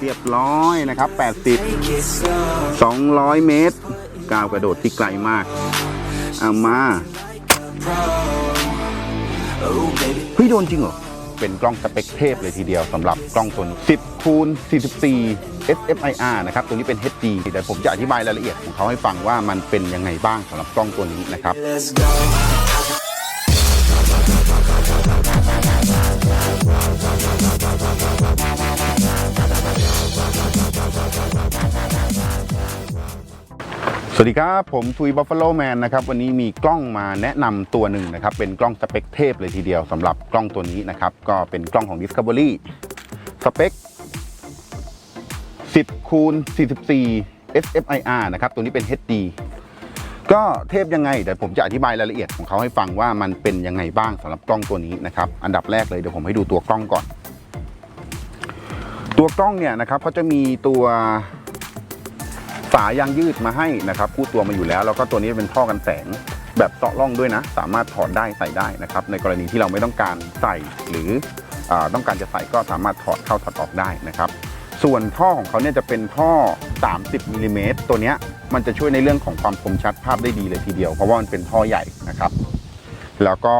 เรียบร้อยนะครับ 80 200 เมตร ก้าวกระโดดที่ไกลมากเอามาเฮ้ยโดนจริงเหรอ เป็นกล้องสเปคเทพเลยทีเดียวสำหรับกล้องตัวนี้10คูณ44 SFIR นะครับ ตัวนี้เป็น HD แต่ผมจะอธิบายรายละเอียดของเขาให้ฟังว่ามันเป็นยังไงบ้างสำหรับกล้องตัวนี้นะครับ สวัสดีครับ ผมทุยบัฟฟ a โลแมนนะครับวันนี้มีกล้องมาแนะนำตัวหนึ่งนะครับ เป็นกล้องสเปคเทพเลยทีเดียวสำหรับกล้องตัวนี้นะครับ ก็เป็นกล้องของ Discovery สเปค 10คูณ44 SFIR นะครับ ตัวนี้เป็น HD ก็เทพยังไง เดี๋ยวผมจะอธิบายรายละเอียดของเขาให้ฟังว่ามันเป็นยังไงบ้างสำหรับกล้องตัวนี้นะครับ อันดับแรกเลยเดี๋ยวผมให้ดูตัวกล้องก่อน ตัวกล้องเนี่ยนะครับเขาจะมีตัว ฝายางยืดมาให้นะครับคู่ตัวมาอยู่แล้ว แล้วก็ตัวนี้เป็นท่อกันแสงแบบเจาะร่องด้วยนะ สามารถถอดได้ใส่ได้นะครับ ในกรณีที่เราไม่ต้องการใส่หรืออต้องการจะใส่ก็สามารถถอดเข้าถอดออกได้นะครับ ส่วนท่อของเขาเนี่ยจะเป็นท่อ 30มิลลิเมตรตัวเนี้ยมันจะช่วยในเรื่องของความคมชัดภาพได้ดีเลยทีเดียว เพราะว่ามันเป็นท่อใหญ่นะครับ แล้วก็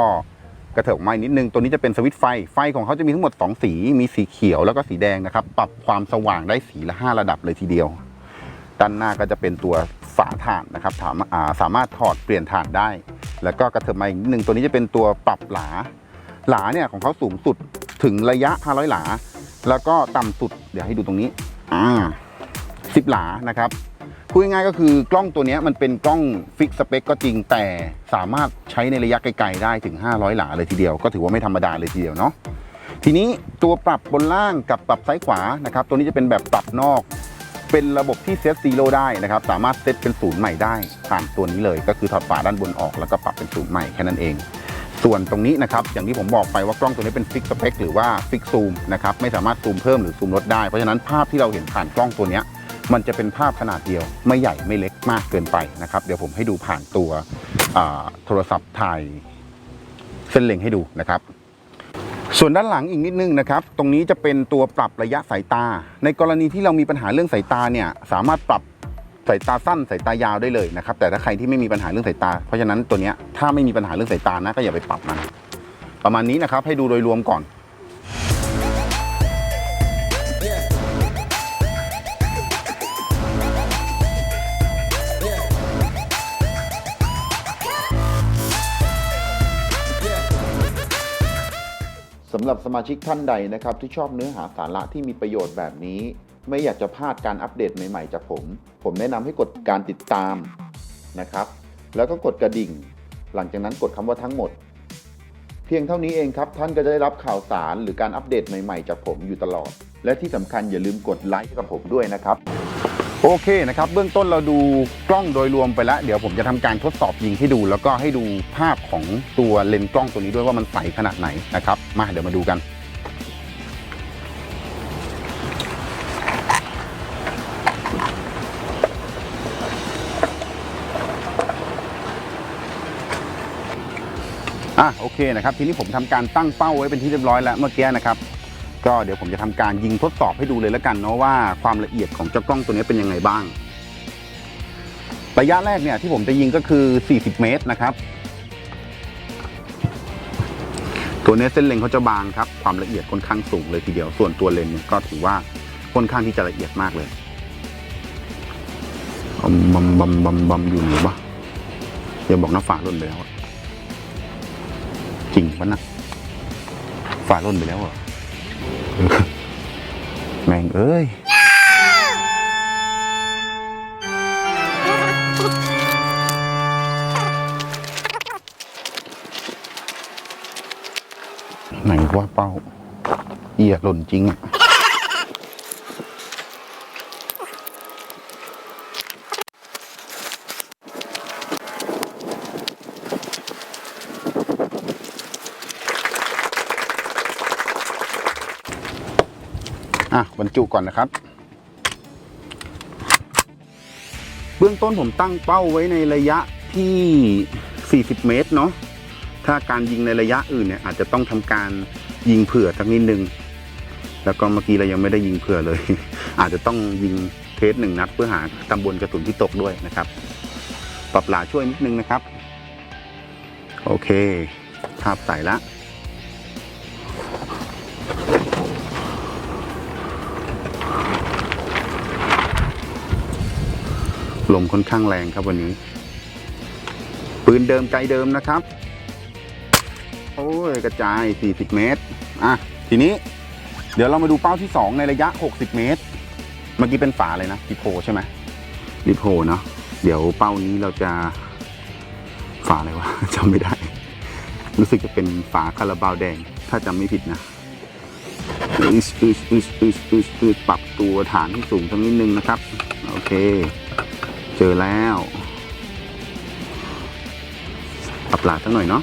กระเถิบไมาอีกนิดนึงตัวนี้จะเป็นสวิตช์ไฟ ไฟของเขาจะมีทั้งหมด 2 สี มีสีเขียวแล้วก็สีแดงนะครับ ปรับความสว่างได้สีละ 5 ระดับเลยทีเดียว ด้านหน้าก็จะเป็นตัวฝาถ่านนะครับาาสามารถถอดเปลี่ยนถ่านได้ แล้วก็กระเถิบมาอีกนิดนึงตัวนี้จะเป็นตัวปรับหลา หลาเนี่ยของเขาสูงสุดถึงระยะ 500 หลา แล้วก็ต่ำสุดเดี๋ยวให้ดูตรงนี้อ่า10หลานะครับพูดง่ายๆก็คือกล้องตัวนี้มันเป็นกล้องฟิกสเปคก็จริงแต่สามารถใช้ในระยะไกลๆได้ถึง 500 หลาเลยทีเดียว ก็ถือว่าไม่ธรรมดาเลยทีเดียวเนาะทีนี้ตัวปรับบนล่างกับปรับซ้ายขวานะครับ ตัวนี้จะเป็นแบบปรับนอก เป็นระบบที่เซตซีโร่ได้นะครับ สามารถเซตเป็นศูนย์ใหม่ได้ผ่านตัวนี้เลย ก็คือถอดฝาด้านบนออกแล้วก็ปรับเป็นศูนย์ใหม่แค่นั้นเอง ส่วนตรงนี้นะครับ อย่างที่ผมบอกไปว่ากล้องตัวนี้เป็นฟิกสเปคหรือว่าฟิกซูมนะครับ ไม่สามารถซูมเพิ่มหรือซูมลดได้ เพราะฉะนั้นภาพที่เราเห็นผ่านกล้องตัวนี้มันจะเป็นภาพขนาดเดียวไม่ใหญ่ไม่เล็กมากเกินไปนะครับ เดี๋ยวผมให้ดูผ่านตัวโทรศัพท์ถ่ายเส้นเล็งให้ดูนะครับ ส่วนด้านหลังอีกนิดนึงนะครับ ตรงนี้จะเป็นตัวปรับระยะสายตา ในกรณีที่เรามีปัญหาเรื่องสายตาเนี่ย สามารถปรับสายตาสั้นสายตายาวได้เลยนะครับ แต่ถ้าใครที่ไม่มีปัญหาเรื่องสายตา เพราะฉะนั้นตัวเนี้ยถ้าไม่มีปัญหาเรื่องสายตานะก็อย่าไปปรับมัน ประมาณนี้นะครับให้ดูโดยรวมก่อนำหรับสมาชิกท่านใดนะครับที่ชอบเนื้อหาสาระที่มีประโยชน์แบบนี้ ไม่อยากจะพลาดการอัปเดตใหม่ๆจากผม ผมแนะนำให้กดการติดตามนะครับ แล้วก็กดกระดิ่ง หลังจากนั้นกดคำว่าทั้งหมด เพียงเท่านี้เองครับ ท่านก็จะได้รับข่าวสารหรือการอัปเดตใหม่ๆจากผมอยู่ตลอด และที่สำคัญอย่าลืมกดไลค์ให้กับผมด้วยนะครับ โอเคนะครับ เบื้องต้นเราดูกล้องโดยรวมไปแล้ว เดี๋ยวผมจะทำการทดสอบยิงให้ดู แล้วก็ให้ดูภาพของตัวเลนส์กล้องตัวนี้ด้วยว่ามันใสขนาดไหนนะครับ มาเดี๋ยวมาดูกันอะโอเคนะครับ ทีนี้ผมทำการตั้งเป้าไว้เป็นที่เรียบร้อยแล้วเมื่อกี้นะครับ ก็เดี๋ยวผมจะทำการยิงทดสอบให้ดูเลยแล้วกันเนาะว่าความละเอียดของเจ้ากล้องตัวนี้เป็นยังไงบ้าง ระยะแรกเนี่ยที่ผมจะยิงก็คือ 40 เมตรนะครับ ตัวนี้เส้นเลนเขาจะบางครับ ความละเอียดค่อนข้างสูงเลยทีเดียว ส่วนตัวเลนเนี่ยก็ถือว่าค่อนข้างที่จะละเอียดมากเลยบัมบัมบัมบัมบัมอยู่หรือปะอย่าบอกนะฝาล่นไปแล้วจริงปะนะฝาล่นไปแล้วเหรอ แม่งเอ้ยไหนว่าเป้า เอียหล่นจริงอะ บรรจุก่อนนะครับ เบื้องต้นผมตั้งเป้าไว้ในระยะที่ 40 เมตรเนาะถ้าการยิงในระยะอื่นเนี่ยอาจจะต้องทำการยิงเผื่อสักนิดนึง แล้วก็เมื่อกี้เรายังไม่ได้ยิงเผื่อเลย อาจจะต้องยิงเทสหนึ่งนัด เพื่อหาตำบลกระสุนที่ตกด้วยนะครับ ปรับหลาช่วยนิดนึงนะครับ โอเค ภาพใส่ละ ลมค่อนข้างแรงครับวันนี้ ปืนเดิมไกลเดิมนะครับ โอ้ยกระจาย 40 เมตร อะ ทีนี้ เดี๋ยวเรามาดูเป้าที่ 2 ในระยะ 60 เมตร เมื่อกี้เป็นฝาเลยนะดิโพใช่ไหมดิโพเนาะเดี๋ยวเป้านี้เราจะฝาอะไรวะจำไม่ได้ รู้สึกจะเป็นฝาคาราบาวแดง ถ้าจำไม่ผิดนะอึสอึสอึสอึสอึสอึสปรับตัวฐานให้สูงสักนิดนึงนะครับ โอเค เจอแล้วปรับหลาดสักหน่อยเนาะ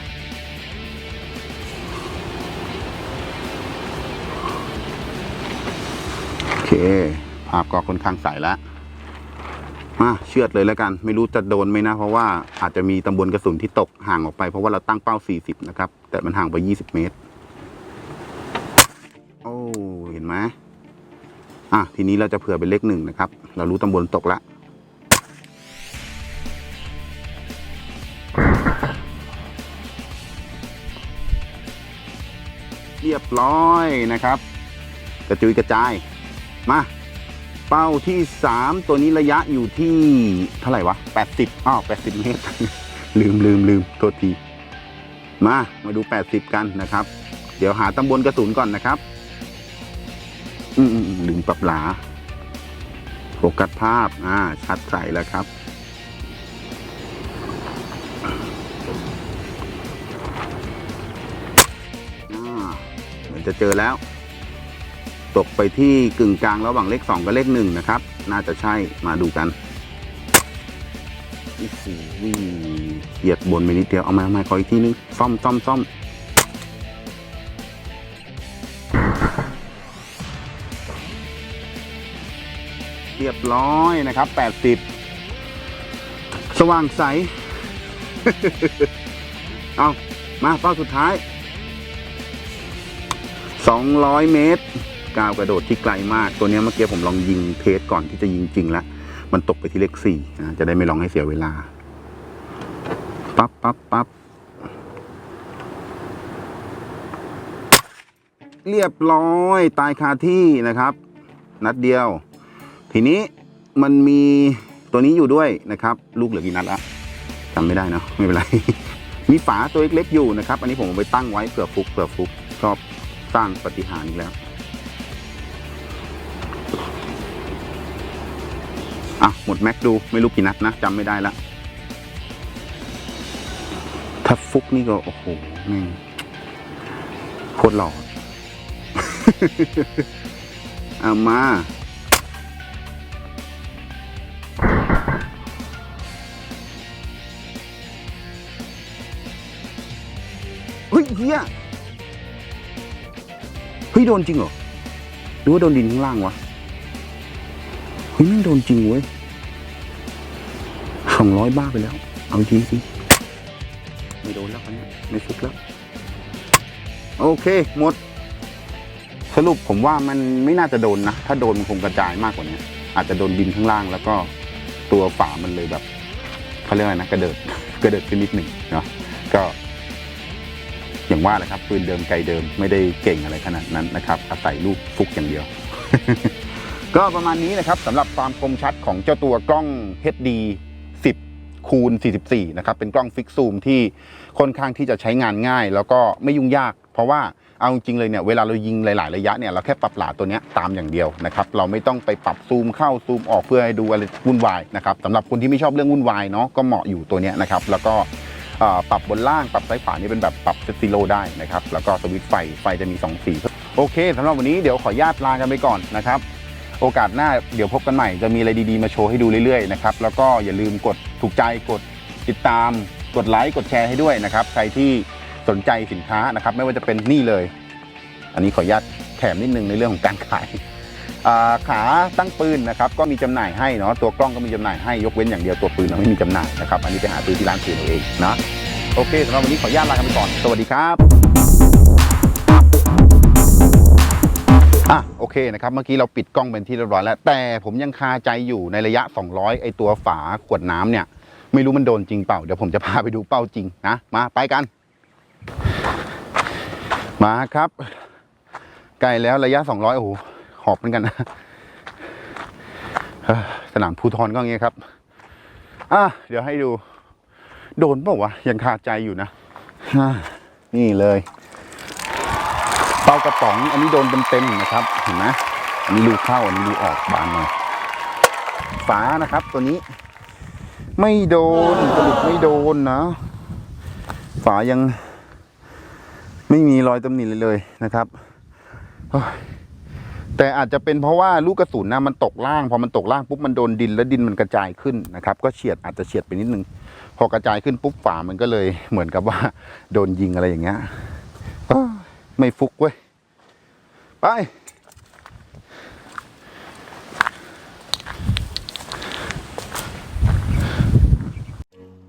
โอเค ภาพก็ค่อนข้างใสแล้วมาเชือดเลยแล้วกัน ไม่รู้จะโดนไหมนะ เพราะว่าอาจจะมีตำบลกระสุนที่ตกห่างออกไปเพราะว่าเราตั้งเป้า 40 นะครับ แต่มันห่างไป 20 เมตร โอ้ เห็นไหมอะ ทีนี้เราจะเผื่อเป็นเลขหนึ่งนะครับ เรารู้ตำบลตกแล้ว รียบร้อยนะครับ กระจุยกระจาย มา เป้าที่ 3 ตัวนี้ระยะอยู่ที่เท่าไหร่วะ 80อ้าว80 เมตร ลืมลืมลืมโทษที มา มาดู 80 กันนะครับ เดี๋ยวหาตำบลกระสุนก่อนนะครับ อืมอืมอืมลืมปรับหลาโฟกัสภาพ อ่า ชัดใสแล้วครับ จะเจอแล้ว ตกไปที่กึ่งกลางระหว่างเลขสองกับเลขหนึ่งนะครับ น่าจะใช่มาดูกันโอ้โหเหยียดบนไปนิดเดียว เอามาเอามาขออีกทีนึง ซ่อมซ่อมซ่อมเรียบร้อยนะครับ 80 สว่างใส เอามาเป้าสุดท้าย 200 เมตรก้าวกระโดดที่ไกลมาก ตัวนี้เมื่อกี้ผมลองยิงเทสก่อนที่จะยิงจริงแล้ว มันตกไปที่เลขสี่นะจะได้ไม่ลองให้เสียเวลา ปั๊บปั๊บปั๊บเรียบร้อยตายคาที่นะครับ นัดเดียว ทีนี้มันมีตัวนี้อยู่ด้วยนะครับ ลูกเหลือกี่นัดละจำไม่ได้นะไม่เป็นไร มีฝาตัวเล็กๆอยู่นะครับ อันนี้ผมเอาไปตั้งไว้เผื่อฟุกเผื่อฟุกชอบ สร้างปฏิหารอีกแล้วอะหมดแม็กดูไม่รู้กี่นัดนะจำไม่ได้ละถ้าฟุกนี่ก็ โอ้โหแม่งโคตรหล่อเอามาเฮ้ยเฮีย เฮ้ยโดนจริงเหรอหรือว่าโดนดินข้างล่างวะเฮ้ยแม่งโดนจริงเว้ยสองร้อยบ้าไปแล้ว เอาจริงสิไม่โดนแล้วคันนี้ไม่ฟุกแล้ว โอเคหมด สรุปผมว่ามันไม่น่าจะโดนนะ ถ้าโดนมันคงกระจายมากกว่านี้ อาจจะโดนดินข้างล่างแล้วก็ตัวฝามันเลยแบบเขาเรียกอะไรนะ กระเดิดกระเดิดขึ้นนิดหนึ่งเนาะก็ อย่างว่าแหละครับปืนเดิมไกลเดิมไม่ได้เก่งอะไรขนาดนั้นนะครับอาศัยลูกฟุกอย่างเดียว ก็ประมาณนี้นะครับสำหรับความคมชัดของเจ้าตัวกล้อง HD 10คูณ44นะครับเป็นกล้องฟิกซูมที่ค่อนข้างที่จะใช้งานง่าย แล้วก็ไม่ยุ่งยาก เพราะว่าเอาจริงเลยเนี่ยเวลาเรายิงหลาย ๆ ระยะเนี่ยเราแค่ปรับหลาตัวนี้ตามอย่างเดียวนะครับเราไม่ต้องไปปรับซูมเข้าซูมออกเพื่อให้ดูอะไรวุ่นวายนะครับสำหรับคนที่ไม่ชอบเรื่องวุ่นวายเนาะก็เหมาะอยู่ตัวนี้นะครับแล้วก็ ปรับบนล่างปรับซ้ายขวานี่เป็นแบบปรับเซตซิโลได้นะครับแล้วก็สวิตช์ไฟไฟจะมีสองสีโอเคสำหรับวันนี้เดี๋ยวขอญาตลากันไปก่อนนะครับ โอกาสหน้าเดี๋ยวพบกันใหม่จะมีอะไรดีๆมาโชว์ให้ดูเรื่อยๆนะครับแล้วก็อย่าลืมกดถูกใจกดติดตาม กดไลค์กดแชร์ให้ด้วยนะครับใครที่สนใจสินค้านะครับไม่ว่าจะเป็นนี่เลย อันนี้ขออนุญาตแถมนิดนึงในเรื่องของการขาย ขาตั้งปืนนะครับก็มีจำหน่ายให้เนาะตัวกล้องก็มีจำหน่ายให้ยกเว้นอย่างเดียวตัวปืนเราไม่มีจำหน่ายนะครับอันนี้ไปหาซื้อที่ร้านปืนเอาเองนะโอเคสำหรับวันนี้ขออนุญาตลากันไปก่อนสวัสดีครับอะโอเคนะครับเมื่อกี้เราปิดกล้องเป็นที่เรียบร้อยแล้ว แต่ผมยังคาใจอยู่ในระยะ 200 ไอตัวฝาขวดน้ำเนี่ย ไม่รู้มันโดนจริงเปล่า เดี๋ยวผมจะพาไปดูเป้าจริงนะ มาไปกัน มาครับ ใกล้แล้วระยะ 200 โอ้โห หอบเหมือนกันนะสนามภูทรก็อย่างเงี้ยครับ อะเดี๋ยวให้ดู โดนเปล่าวะ ยังคาใจอยู่นะ นี่เลย เป้ากระป๋อง อันนี้โดนเต็มๆนะครับ เห็นไหมอันนี้รูเข้า อันนี้รูออกบานหน่อยฝานะครับ ตัวนี้ ไม่โดนสรุปไม่โดนนะ ฝายัง ไม่มีรอยตำหนิเลยเลยนะครับ แต่อาจจะเป็นเพราะว่าลูกกระสุนนะมันตกล่าง พอมันตกล่างปุ๊บมันโดนดินแล้วดินมันกระจายขึ้นนะครับ ก็เฉียดอาจจะเฉียดไปนิดนึง พอกระจายขึ้นปุ๊บฝามันก็เลยเหมือนกับว่า โดนยิงอะไรอย่างเงี้ยโอ้ยไม่ฟุกเว้ย ไป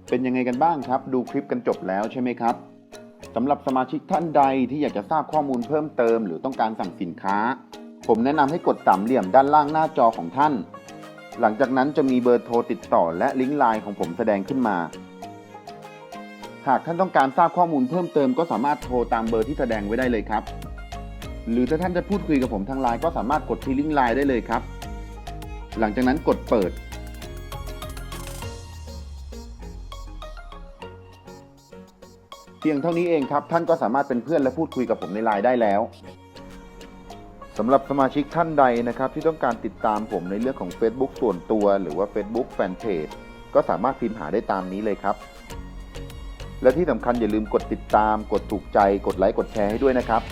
เป็นยังไงกันบ้างครับ ดูคลิปกันจบแล้วใช่ไหมครับสำหรับสมาชิกท่านใดที่อยากจะทราบข้อมูลเพิ่มเติม หรือต้องการสั่งสินค้า ผมแนะนำให้กดสามเหลี่ยมด้านล่างหน้าจอของท่าน หลังจากนั้นจะมีเบอร์โทรติดต่อและลิงก์ไลน์ของผมแสดงขึ้นมา หากท่านต้องการทราบข้อมูลเพิ่มเติมก็สามารถโทรตามเบอร์ที่แสดงไว้ได้เลยครับ หรือถ้าท่านจะพูดคุยกับผมทางไลน์ก็สามารถกดที่ลิงก์ไลน์ได้เลยครับ หลังจากนั้นกดเปิดเพียงเท่านี้เองครับ ท่านก็สามารถเป็นเพื่อนและพูดคุยกับผมในไลน์ได้แล้ว สำหรับสมาชิกท่านใดนะครับ ที่ต้องการติดตามผมในเรื่องของ Facebook ส่วนตัว หรือว่า Facebook Fanpage ก็สามารถพิมพ์หาได้ตามนี้เลยครับ และที่สำคัญอย่าลืมกดติดตาม กดถูกใจ กดไลค์ กดแชร์ให้ด้วยนะครับ